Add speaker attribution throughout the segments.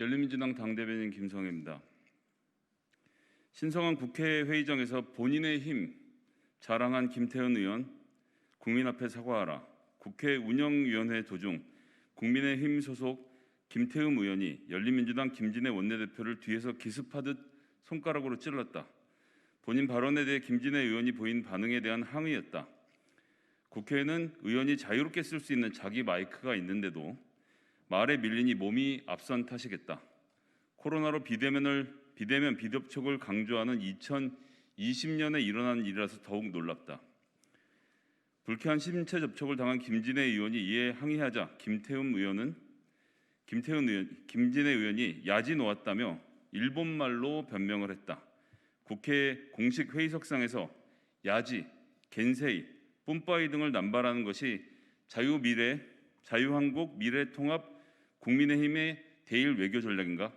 Speaker 1: 열린민주당 당대변인 김성애입니다. 신성한 국회 회의장에서 본인의 힘 자랑한 김태현 의원 국민 앞에 사과하라. 국회 운영위원회 도중 국민의힘 소속 김태흠 의원이 열린민주당 김진애 원내대표를 뒤에서 기습하듯 손가락으로 찔렀다. 본인 발언에 대해 김진애 의원이 보인 반응에 대한 항의였다. 국회에는 의원이 자유롭게 쓸 수 있는 자기 마이크가 있는데도 말에 밀리니 몸이 앞선 탓이겠다. 코로나로 비대면을 비대면 비접촉을 강조하는 2020년에 일어난 일이라서 더욱 놀랍다. 불쾌한 신체 접촉을 당한 김진애 의원이 이에 항의하자 김태흠 의원은 김태훈 의원, 김진애 의원이 야지 놓았다며 일본말로 변명을 했다. 국회 공식 회의석상에서 야지, 겐세이, 뿜빠이 등을 남발하는 것이 자유미래, 자유한국 미래통합 국민의힘의 대일 외교 전략인가?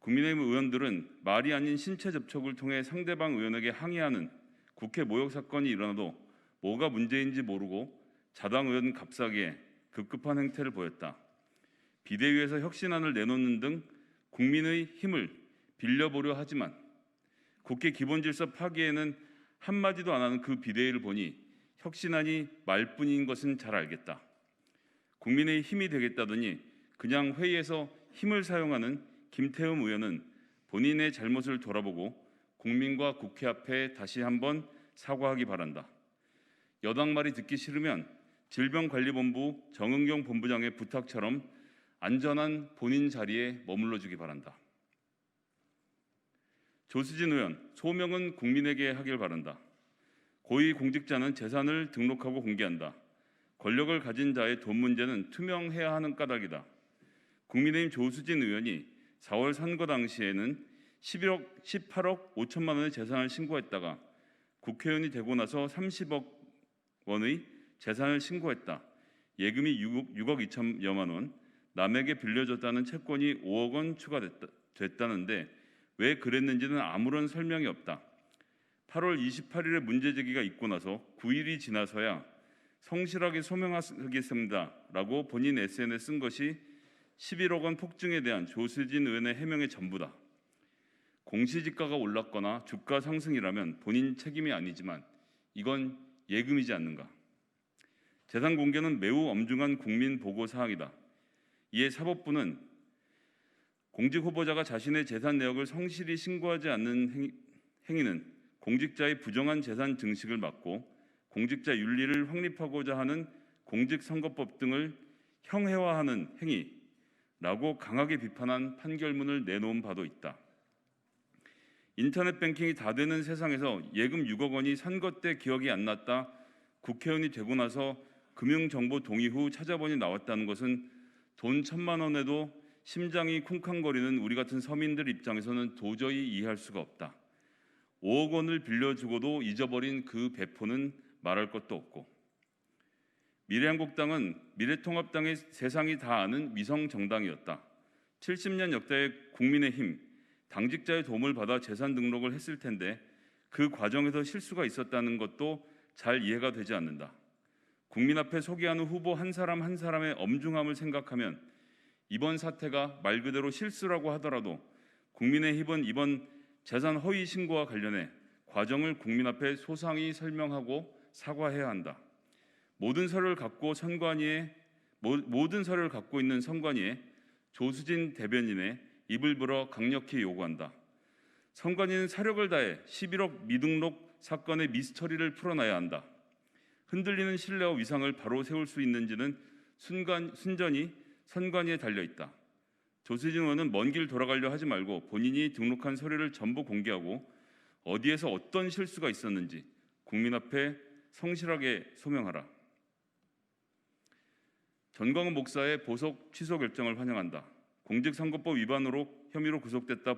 Speaker 1: 국민의힘 의원들은 말이 아닌 신체 접촉을 통해 상대방 의원에게 항의하는 국회 모욕 사건이 일어나도 뭐가 문제인지 모르고 자당 의원 갑사기에 급급한 행태를 보였다. 비대위에서 혁신안을 내놓는 등 국민의 힘을 빌려보려 하지만 국회 기본질서 파기에는 한마디도 안 하는 그 비대위를 보니 혁신안이 말뿐인 것은 잘 알겠다. 국민의 힘이 되겠다더니 그냥 회의에서 힘을 사용하는 김태흠 의원은 본인의 잘못을 돌아보고 국민과 국회 앞에 다시 한번 사과하기 바란다. 여당 말이 듣기 싫으면 질병관리본부 정은경 본부장의 부탁처럼 안전한 본인 자리에 머물러 주기 바란다. 조수진 의원, 소명은 국민에게 하길 바란다. 고위 공직자는 재산을 등록하고 공개한다. 권력을 가진 자의 돈 문제는 투명해야 하는 까닭이다. 국민의힘 조수진 의원이 4월 선거 당시에는 11억, 18억 5천만 원의 재산을 신고했다가 국회의원이 되고 나서 30억 원의 재산을 신고했다. 예금이 6억, 6억 2천여만 원, 남에게 빌려줬다는 채권이 5억 원 추가됐다 는데 왜 그랬는지는 아무런 설명이 없다. 8월 28일에 문제 제기가 있고 나서 9일이 지나서야 성실하게 소명하겠습니다라고 본인 SNS에 쓴 것이 11억 원 폭증에 대한 조수진 의원의 해명의 전부다. 공시지가가 올랐거나 주가 상승이라면 본인 책임이 아니지만 이건 예금이지 않는가? 재산 공개는 매우 엄중한 국민 보고 사항이다. 이에 사법부는 공직 후보자가 자신의 재산 내역을 성실히 신고하지 않는 행위는 공직자의 부정한 재산 증식을 막고 공직자 윤리를 확립하고자 하는 공직선거법 등을 형해화하는 행위라고 강하게 비판한 판결문을 내놓은 바도 있다. 인터넷 뱅킹이 다 되는 세상에서 예금 6억 원이 선거 때 기억이 안 났다 국회의원이 되고 나서 금융정보 동의 후 찾아보니 나왔다는 것은 돈 천만 원에도 심장이 쿵쾅거리는 우리 같은 서민들 입장에서는 도저히 이해할 수가 없다. 5억 원을 빌려주고도 잊어버린 그 배포는 말할 것도 없고 미래한국당은 미래통합당의 세상이 다 아는 미성 정당이었다. 70년 역사의 국민의힘 당직자의 도움을 받아 재산 등록을 했을 텐데 그 과정에서 실수가 있었다는 것도 잘 이해가 되지 않는다. 국민 앞에 소개하는 후보 한 사람 한 사람의 엄중함을 생각하면 이번 사태가 말 그대로 실수라고 하더라도 국민의힘은 이번 재산 허위 신고와 관련해 과정을 국민 앞에 소상히 설명하고 사과해야 한다. 모든 서류를 갖고 선관위에 모든 서류를 갖고 있는 선관위에 조수진 대변인의 입을 불어 강력히 요구한다. 선관위는 사력을 다해 11억 미등록 사건의 미스터리를 풀어놔야 한다. 흔들리는 신뢰와 위상을 바로 세울 수 있는지는 순간, 순전히 선관위에 달려 있다. 조수진 의원은 먼 길 돌아가려 하지 말고 본인이 등록한 서류를 전부 공개하고 어디에서 어떤 실수가 있었는지 국민 앞에 성실하게 소명하라. 전광훈 목사의 보석 취소 결정을 환영한다. 공직선거법 위반으로 혐의로 구속됐다.